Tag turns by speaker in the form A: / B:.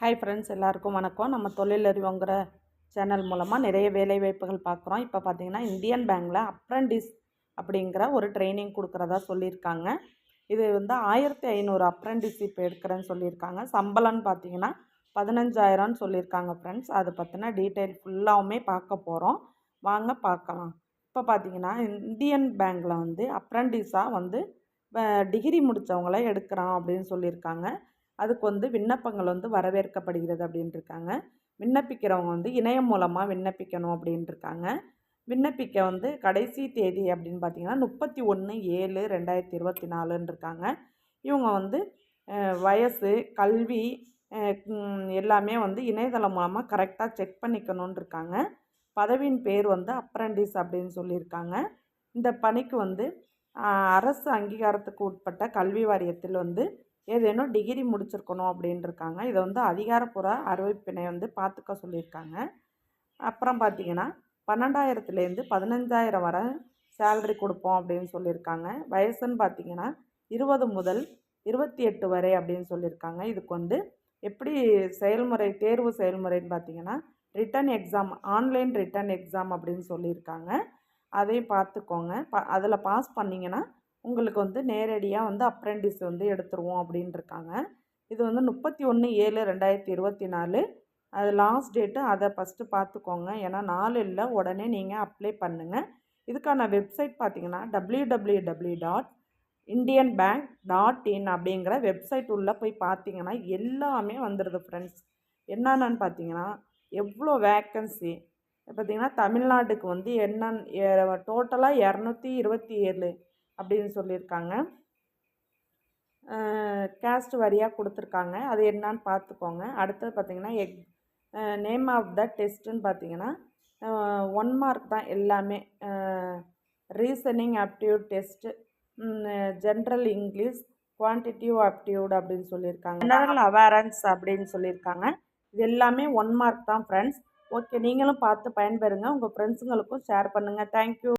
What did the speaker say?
A: Hi friends எல்லாருக்கும் வணக்கம். நம்ம தொழிலறிவுங்கிற சேனல் மூலமாக நிறைய வேலைவாய்ப்புகள் பார்க்குறோம். இப்போ பார்த்தீங்கன்னா இந்தியன் பேங்கில் அப்ரண்டிஸ் அப்படிங்கிற ஒரு ட்ரைனிங் கொடுக்குறதா சொல்லியிருக்காங்க. இது வந்து ஆயிரத்தி ஐநூறு அப்ரண்டிஸ்ஷிப் எடுக்கிறேன்னு சொல்லியிருக்காங்க. சம்பளம்னு பார்த்தீங்கன்னா பதினஞ்சாயிரம்னு சொல்லியிருக்காங்க ஃப்ரெண்ட்ஸ் அதை பற்றின டீட்டெயில் ஃபுல்லாகவுமே பார்க்க போகிறோம் வாங்க பார்க்கலாம். இப்போ பார்த்தீங்கன்னா இந்தியன் பேங்க்கில் வந்து அப்ரண்டிஸாக வந்து டிகிரி முடித்தவங்கள எடுக்கிறான் அப்படின்னு சொல்லியிருக்காங்க. அதுக்கு வந்து விண்ணப்பங்கள் வந்து வரவேற்கப்படுகிறது அப்படின்ட்டுருக்காங்க விண்ணப்பிக்கிறவங்க வந்து இணையம் மூலமாக விண்ணப்பிக்கணும் அப்படின்ட்டுருக்காங்க விண்ணப்பிக்க வந்து கடைசி தேதி அப்படின்னு பார்த்தீங்கன்னா முப்பத்தி ஒன்று ஏழு ரெண்டாயிரத்தி இருபத்தி நாலுன்னு இருக்காங்க இவங்க வந்து வயசு கல்வி எல்லாமே வந்து இணையதளம் மூலமாக கரெக்டாக செக் பண்ணிக்கணுன்னு இருக்காங்க பதவியின் பேர் வந்து அப்ரண்டிஸ் அப்படின்னு சொல்லியிருக்காங்க இந்த பணிக்கு வந்து அரசு அங்கீகாரத்துக்கு உட்பட்ட கல்வி வாரியத்தில் வந்து ஏதேனும் டிகிரி முடிச்சிருக்கணும் அப்படின்ட்டுருக்காங்க இதை வந்து அதிகாரப்பூர்வ அறிவிப்பினை வந்து பார்த்துக்க சொல்லியிருக்காங்க அப்புறம் பார்த்திங்கன்னா பன்னெண்டாயிரத்துலேருந்து பதினஞ்சாயிரம் வரை சேலரி கொடுப்போம் அப்படின்னு சொல்லியிருக்காங்க வயசுன்னு பார்த்திங்கன்னா இருபது முதல் இருபத்தி எட்டு வரை அப்படின்னு சொல்லியிருக்காங்க இதுக்கு வந்து எப்படி செயல்முறை தேர்வு செயல்முறைன்னு பார்த்திங்கன்னா written exam online written exam அப்படின்னு சொல்லியிருக்காங்க அதையும் பார்த்துக்கோங்க ப அதில் பாஸ் பண்ணிங்கன்னா உங்களுக்கு வந்து நேரடியாக வந்து அப்ரெண்டிஸ் வந்து எடுத்துருவோம் அப்படின்ட்டுருக்காங்க இது வந்து முப்பத்தி ஒன்று ஏழு ரெண்டாயிரத்தி இருபத்தி நாலு அது லாஸ்ட் டேட்டு அதை ஃபஸ்ட்டு பார்த்துக்கோங்க ஏன்னா நாலு இல்லை உடனே நீங்கள் அப்ளை பண்ணுங்கள் இதுக்கான வெப்சைட் பார்த்தீங்கன்னா W W W dot Indian bank dot in அப்படிங்கிற வெப்சைட் உள்ளே போய் பார்த்தீங்கன்னா எல்லாமே வந்துடுது ஃப்ரெண்ட்ஸ் என்னென்னு பார்த்தீங்கன்னா எவ்வளோ வேக்கன்சி பார்த்திங்கன்னா தமிழ்நாட்டுக்கு வந்து என்ன டோட்டலாக இரநூத்தி இருபத்தி ஏழு. அப்படின்னு சொல்லியிருக்காங்க. கேஸ்ட் வரியாக கொடுத்துருக்காங்க. அது என்னான்னு பார்த்துக்கோங்க. அடுத்தது பார்த்திங்கன்னா எக் நேம் ஆஃப் த டெஸ்ட்டுன்னு பார்த்தீங்கன்னா ஒன் மார்க் தான் எல்லாமே. Reasoning aptitude test general English quantitative aptitude அப்படின்னு சொல்லியிருக்காங்க. ஜெனரல் அவேரன்ஸ் அப்படின்னு சொல்லியிருக்காங்க. இது எல்லாமே ஒன் மார்க் தான் ஃப்ரெண்ட்ஸ் ஓகே நீங்களும் பார்த்து பயன்பெறுங்க. உங்கள் ஃப்ரெண்ட்ஸுங்களுக்கும் ஷேர் பண்ணுங்கள் தேங்க்யூ